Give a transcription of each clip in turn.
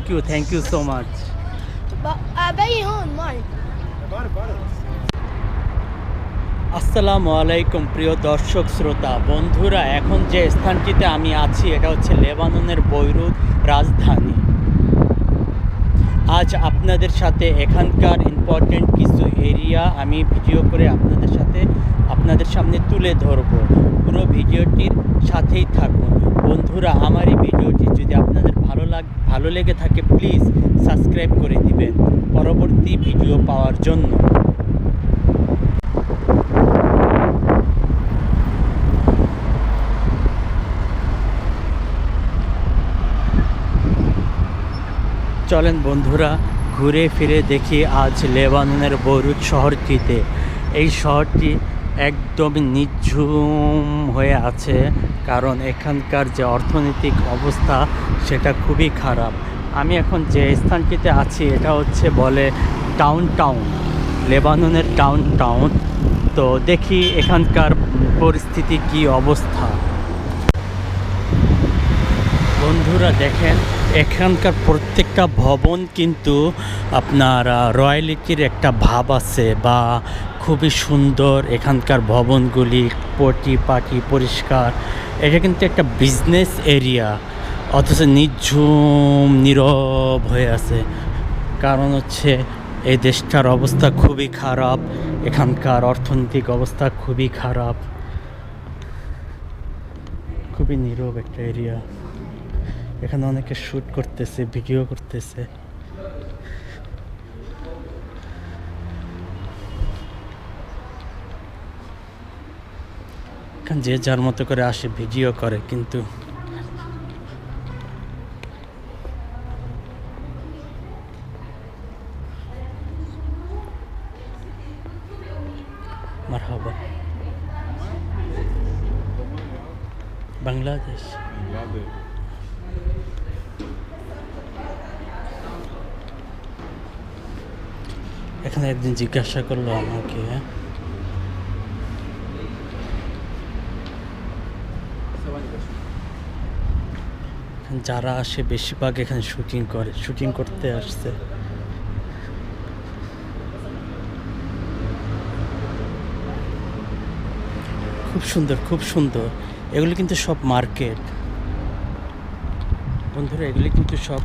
Thank you thank you so much আসসালামু আলাইকুম প্রিয় দর্শক শ্রোতা। বন্ধুরা এখন যে স্থানটিতে আমি আছি এটা হচ্ছে লেবাননের বৈরুত রাজধানী। আজ আপনাদের সাথে এখানকার ইম্পর্টেন্ট কিছু এরিয়া আমি ভিডিও করে আপনাদের সাথে আপনাদের সামনে তুলে ধরব। পুরো ভিডিওটির সাথেই থাকুন। বন্ধুরা আমার এই ভিডিওটি যদি আপনাদের ভালো লাগ, ভালো লেগে থাকে প্লিজ সাবস্ক্রাইব করে দিবেন পরবর্তী ভিডিও পাওয়ার জন্য। চলেন বন্ধুরা, ঘুরে ফিরে দেখি আজ লেবাননের বৈরুত শহরটিতে। এই শহরটি একদম নিঝুম হয়ে আছে। কারণ এখানকার যে অর্থনৈতিক অবস্থা, সেটা খুবই খারাপ। আমি এখন যে স্থানটিতে আছি, এটা হচ্ছে বলে টাউন টাউন লেবাননের টাউন টাউন তো দেখি এখানকার পরিস্থিতি কি অবস্থা। বন্ধুরা দেখেন, এখানকার প্রত্যেকটা ভবন কিন্তু আপনার রয়্যালিটির একটা ভাব আছে বা খুবই সুন্দর, এখানকার ভবনগুলি পটি পাটি পরিষ্কার। এটা কিন্তু একটা বিজনেস এরিয়া অথচ নিঝুম, নীরব হয়ে আছে। কারণ হচ্ছে এই দেশটার অবস্থা খুবই খারাপ, এখানকার অর্থনৈতিক অবস্থা খুবই খারাপ। খুবই নীরব একটা এরিয়া এখানে অনেকে শ্যুট করতেছে ভিডিও করতেছে। যে যার মতো করে আসে ভিডিও করে কিন্তু বাংলাদেশ। এখানে একদিন জিজ্ঞাসা করল আমাকে যারা আসে বেশিরভাগ এখানে শুটিং করে, শুটিং করতে আসছে। খুব সুন্দর খুব সুন্দর। এগুলো কিন্তু সব মার্কেট। বন্ধুরা, এগুলি কিন্তু সব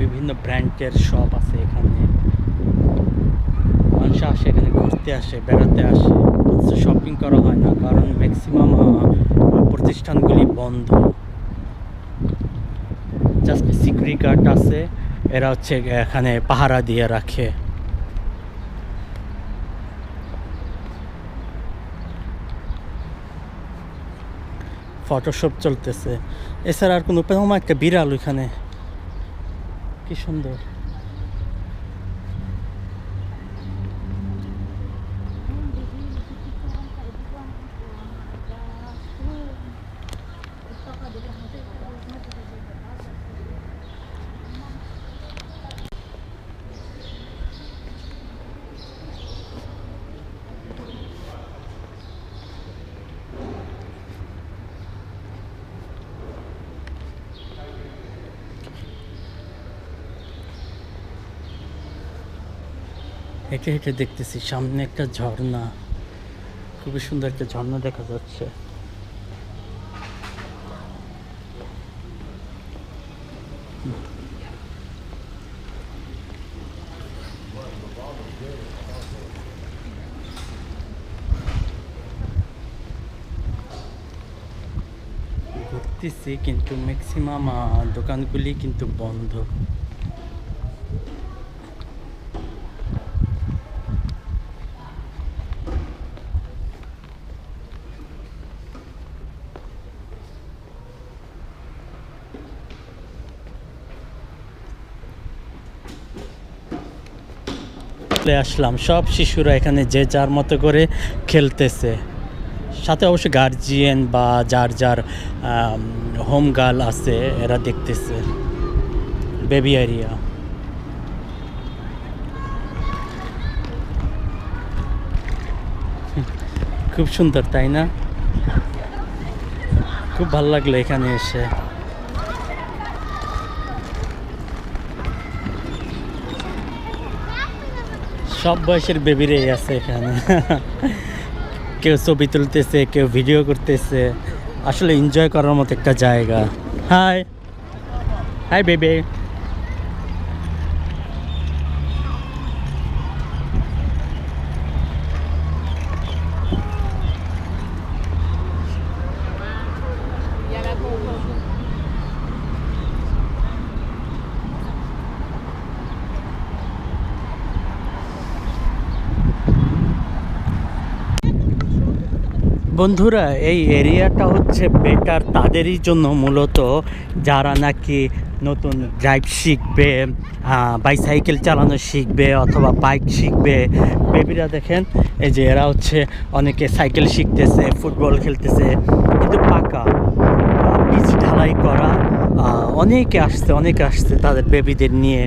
বিভিন্ন ব্র্যান্ডের শপ আছে এখানে। মানুষ আসে এখানে ঘুরতে আসে, বেড়াতে আসে। শপিং করা হয় না, কারণ ম্যাক্সিমাম প্রতিষ্ঠানগুলি বন্ধ। জাস্ট সিকিউরিটি গার্ড আছে। এরা হচ্ছে এখানে পাহারা দিয়ে রাখে। ফটোশপ চলতেছে। এছাড়া আর কোনো একটা বিড়াল ওইখানে। কি সুন্দর। হেঁটে হেঁটে দেখতেছি, সামনে একটা ঝর্ণা। খুবই সুন্দর একটা ঝর্ণা দেখা যাচ্ছে। ঘুরতেছি কিন্তু ম্যাক্সিমাম দোকানগুলি কিন্তু বন্ধ। চলে আসলাম। সব শিশুরা এখানে যে যার মতো করে খেলতেছে। সাথে অবশ্য গার্জিয়ান বা যার যার হোম গার্ল আছে, এরা দেখতেছে। বেবি এরিয়া খুব সুন্দর, তাই না? খুব ভালো লাগল এখানে এসে। সব বয়সের বেবিরাই আছে এখানে। কেউ ছবি তুলতেছে, কেউ ভিডিও করতেছে। আসলে এনজয় করার মতো একটা জায়গা। হাই হাই বেবে বন্ধুরা, এই এরিয়াটা হচ্ছে বেটার তাদেরই জন্য মূলত, যারা নাকি নতুন ড্রাইভ শিখবে বাইসাইকেল চালানো শিখবে অথবা বাইক শিখবে। বেবিরা দেখেন, এই যে এরা হচ্ছে অনেকে সাইকেল শিখতেছে ফুটবল খেলতেছে, কিন্তু পাকা পিচ ঢালাই করা অনেকে আসছে অনেকে আসছে তাদের বেবিদের নিয়ে।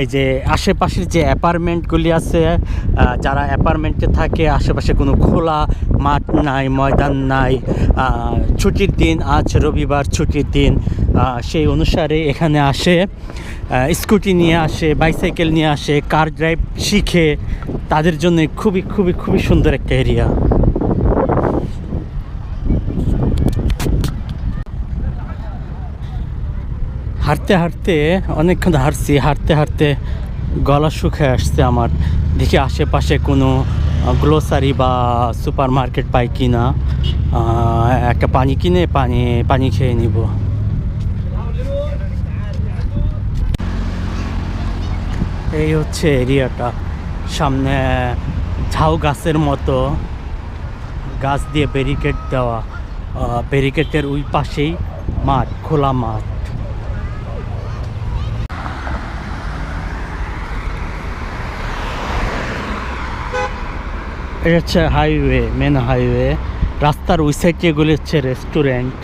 এই যে আশেপাশের যে অ্যাপার্টমেন্টগুলি আছে যারা অ্যাপার্টমেন্টে থাকে, আশেপাশে কোনো খোলা মাঠ নাই, ময়দান নাই ছুটির দিন, আজ রবিবার ছুটির দিন সেই অনুসারে এখানে আসে স্কুটি নিয়ে আসে বাইসাইকেল নিয়ে আসে কার ড্রাইভ শিখে, তাদের জন্য খুবই খুবই খুবই সুন্দর একটা এরিয়া হাঁটতে হাঁটতে অনেকক্ষণ হাঁটছি, হাঁটতে হাঁটতে গলা শুকিয়ে আসছে আমার। দেখি আশেপাশে কোনো গ্লোসারি বা সুপার মার্কেট পাই কি না একটা পানি কিনে, পানি পানি খেয়ে নিব। এই হচ্ছে এরিয়াটা। সামনে ঝাউ গাছের মতো গাছ দিয়ে ব্যারিকেড দেওয়া। ব্যারিকেডের ওই পাশেই মাঠ, খোলা মাঠ। এটা হচ্ছে হাইওয়ে মেন হাইওয়ে। রাস্তার ওই সাইডে এগুলি হচ্ছে রেস্টুরেন্ট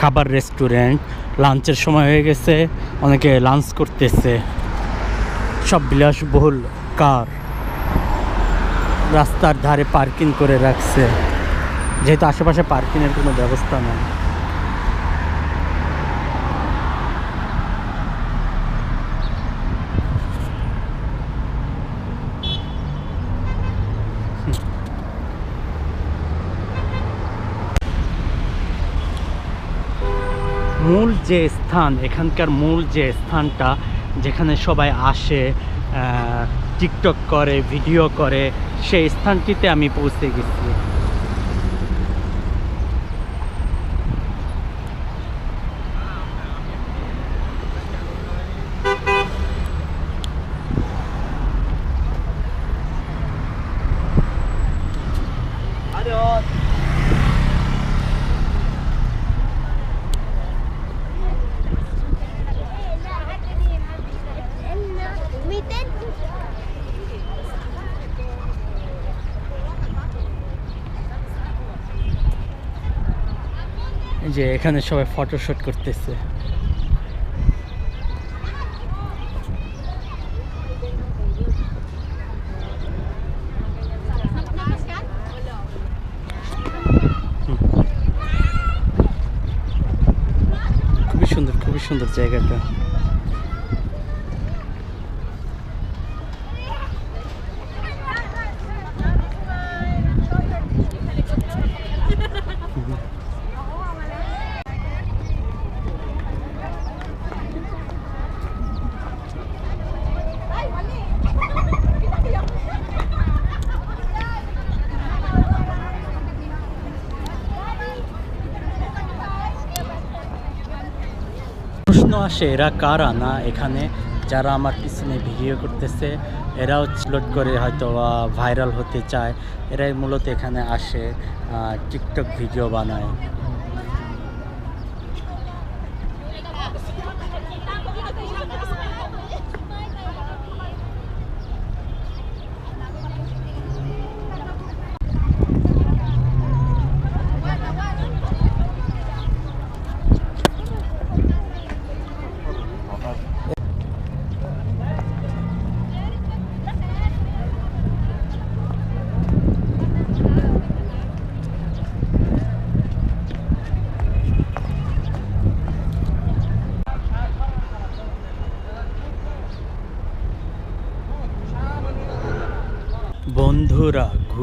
খাবার রেস্টুরেন্ট লাঞ্চের সময় হয়ে গেছে, অনেকে লাঞ্চ করতেছে। সব বিলাসবহুল কার। রাস্তার ধারে পার্কিং করে রাখছে। যেহেতু আশেপাশে পার্কিংয়ের কোনো ব্যবস্থা নেই। মূল যে স্থান, এখানকার মূল যে স্থানটা, যেখানে সবাই আসে টিকটক করে, ভিডিও করে, সেই স্থানটিতে আমি পৌঁছে গেছি। যে এখানে সবাই ফটোশ্যুট করতেছে। খুবই সুন্দর খুবই সুন্দর জায়গাটা। আসে এরা কারা? না, এখানে যারা আমার পিছনে ভিডিও করতেছে, এরাও লোড করে হয়তো ভাইরাল হতে চায়। এরাই মূলত এখানে আসে টিকটক ভিডিও বানায়।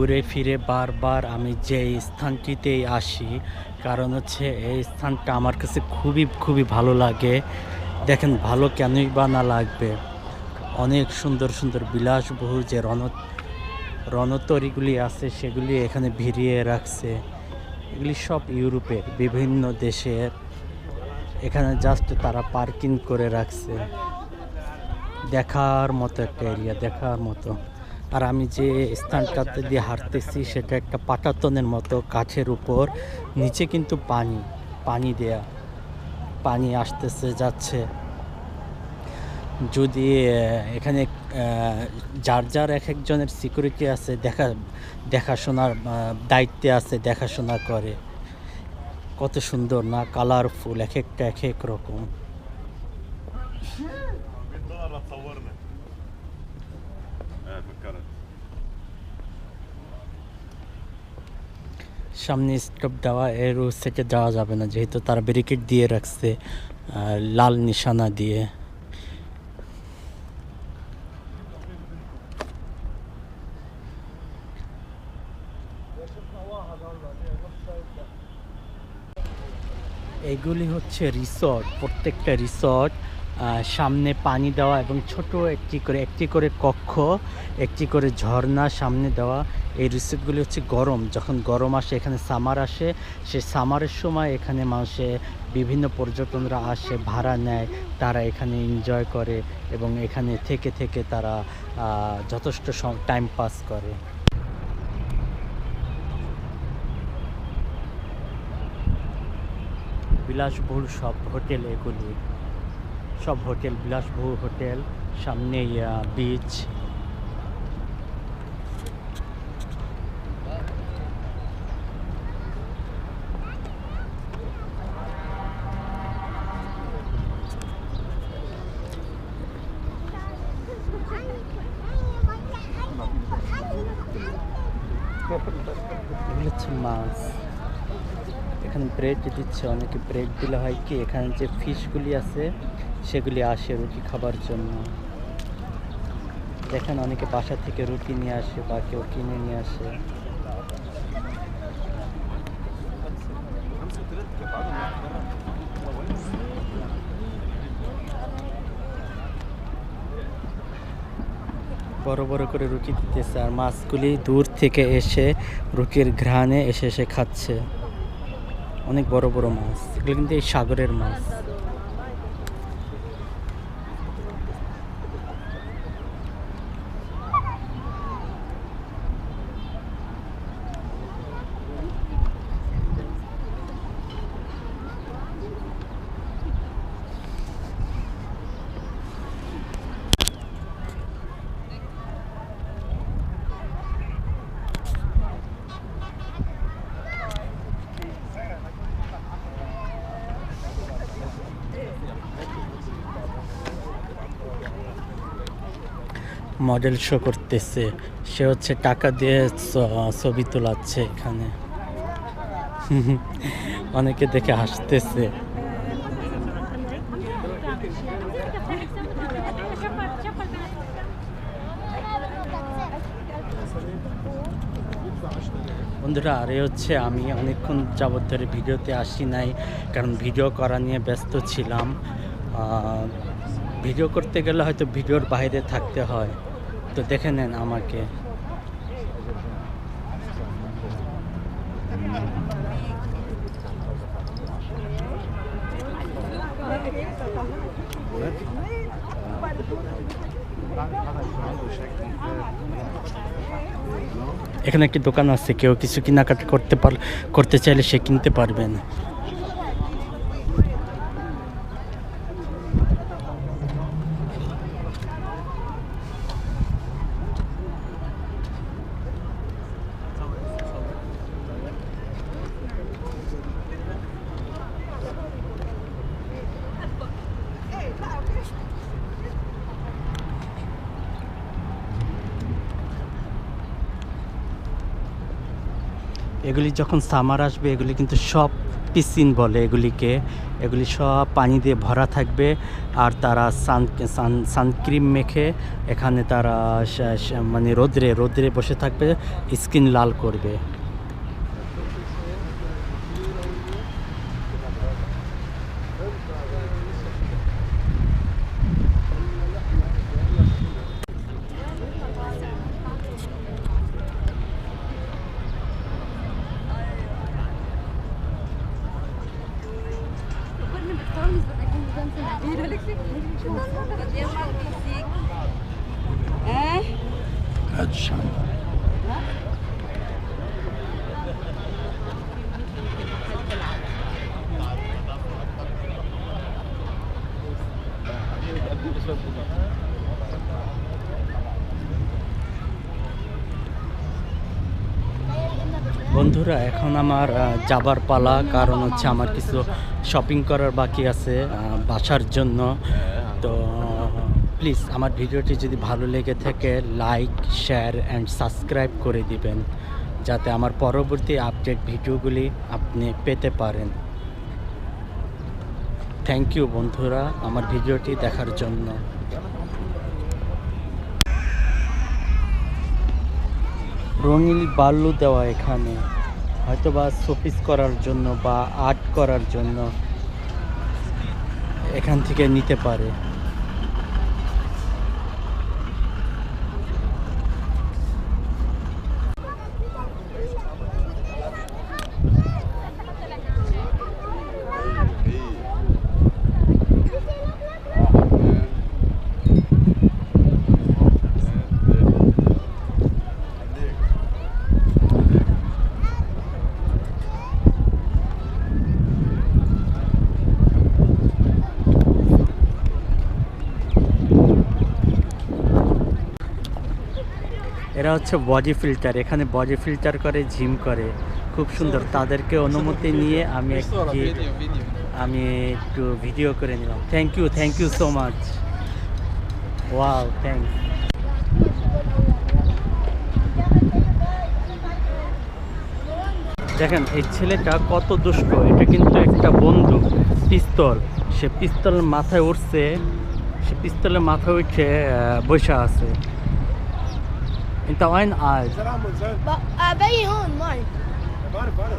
ঘুরে ফিরে বারবার আমি যে স্থানটিতেই আসি, কারণ হচ্ছে এই স্থানটা আমার কাছে খুবই খুবই ভালো লাগে। দেখেন, ভালো কেনই বা না লাগবে। অনেক সুন্দর সুন্দর বিলাসবহুল যে রণ, রণতরীগুলি আছে, সেগুলি এখানে ভিড়িয়ে রাখছে। এগুলি সব ইউরোপের বিভিন্ন দেশের। এখানে জাস্ট তারা পার্কিং করে রাখছে। দেখার মতো একটা এরিয়া দেখার মতো। আর আমি যে স্থানটাতে দিয়ে হাঁটতেছি সেটা একটা পাটাতনের মতো কাঠের উপর নিচে কিন্তু পানি পানি দেয়া পানি আসতেছে যাচ্ছে। যদি এখানে যার যার এক একজনের সিকিউরিটি আছে দেখা দেখাশোনার দায়িত্বে আছে দেখাশোনা করে। কত সুন্দর না? কালারফুল এক একটা এক এক রকম। সামনে স্টপ দেওয়া, এর সাইডে যাওয়া যাবে না, যেহেতু তারা ব্যারিকেড দিয়ে রাখছে লাল নিশানা দিয়ে। এগুলি হচ্ছে রিসর্ট প্রত্যেকটা রিসর্ট সামনে পানি দেওয়া এবং ছোট একটি করে একটি করে কক্ষ, একটি করে ঝর্ণা সামনে দেওয়া। এই রিসর্টগুলি হচ্ছে গরম। যখন গরম আসে, এখানে সামার আসে। সে সামারের সময় এখানে মানুষে, বিভিন্ন পর্যটনরা আসে, ভাড়া নেয়, তারা এখানে এনজয় করে এবং এখানে থেকে থেকে তারা যথেষ্ট টাইম পাস করে। বিলাসবহুল সব হোটেল এগুলি। সব হোটেল বিলাসবহুল হোটেল সামনে বিচ হচ্ছে মাছ। এখানে ব্রেড দিচ্ছে, অনেকে ব্রেড দিলে হয় কি, এখানে যে ফিশগুলি আছে, সেগুলি আসে রুটি খাবার জন্য। দেখেন অনেকে বাসা থেকে রুটি নিয়ে আসে বা কেউ কিনে নিয়ে আসে। বড় বড় করে রুটি দিতেছে আর মাছগুলি দূর থেকে এসে রুটির ঘ্রাণে এসে এসে খাচ্ছে। অনেক বড় বড় মাছ। এগুলো কিন্তু এই সাগরের মাছ। মডেল শো করতেছে। সে হচ্ছে টাকা দিয়ে ছবি তোলাচ্ছে এখানে। অনেকে দেখে হাসতেছে। বন্ধুরা, আরে হচ্ছে আমি অনেকক্ষণ যাবত ধরে ভিডিওতে আসি নাই, কারণ ভিডিও করা নিয়ে ব্যস্ত ছিলাম। ভিডিও করতে গেলে হয়তো ভিডিওর বাইরে থাকতে হয়। তো দেখে নেন আমাকে। এখানে একটি দোকান আছে, কেউ কিছু কেনাকাটা করতে পার, করতে চাইলে সে কিনতে পারবেন। এগুলি যখন সামার আসবে, এগুলি কিন্তু সব পিসিন বলে এগুলিকে। এগুলি সব পানি দিয়ে ভরা থাকবে আর তারা সান সান সানক্রিম মেখে এখানে তারা মানে রোদ্রে রোদ্রে বসে থাকবে, স্কিন লাল করবে। É? Hadi şamdan. বন্ধুরা, এখন আমার যাবার পালা। কারণ হচ্ছে আমার কিছু শপিং করার বাকি আছে বাসার জন্য। তো প্লিজ আমার ভিডিওটি যদি ভালো লেগে থাকে লাইক শেয়ার অ্যান্ড সাবস্ক্রাইব করে দিবেন। যাতে আমার পরবর্তী আপডেট ভিডিওগুলি আপনি পেতে পারেন। থ্যাংক ইউ বন্ধুরা, আমার ভিডিওটি দেখার জন্য। রঙিন বাল্লু দেওয়া এখানে। হয়তো বা শোপিস করার জন্য বা আর্ট করার জন্য এখান থেকে নিতে পারে। এরা হচ্ছে বডি ফিল্টার এখানে বডি ফিল্টার করে জিম করে। খুব সুন্দর। তাদেরকে অনুমতি নিয়ে আমি একটি আমি একটু ভিডিও করে নিলাম। Thank you thank you so much wow thank দেখেন এই ছেলেটা কত দুষ্ট। এটা কিন্তু একটা বন্দুক পিস্তল। সে পিস্তল মাথায় উঠছে সে পিস্তলের মাথায় উঠে বসে আছে। انت وين قاعد؟ ب- ابي هون معي بعرف بعرف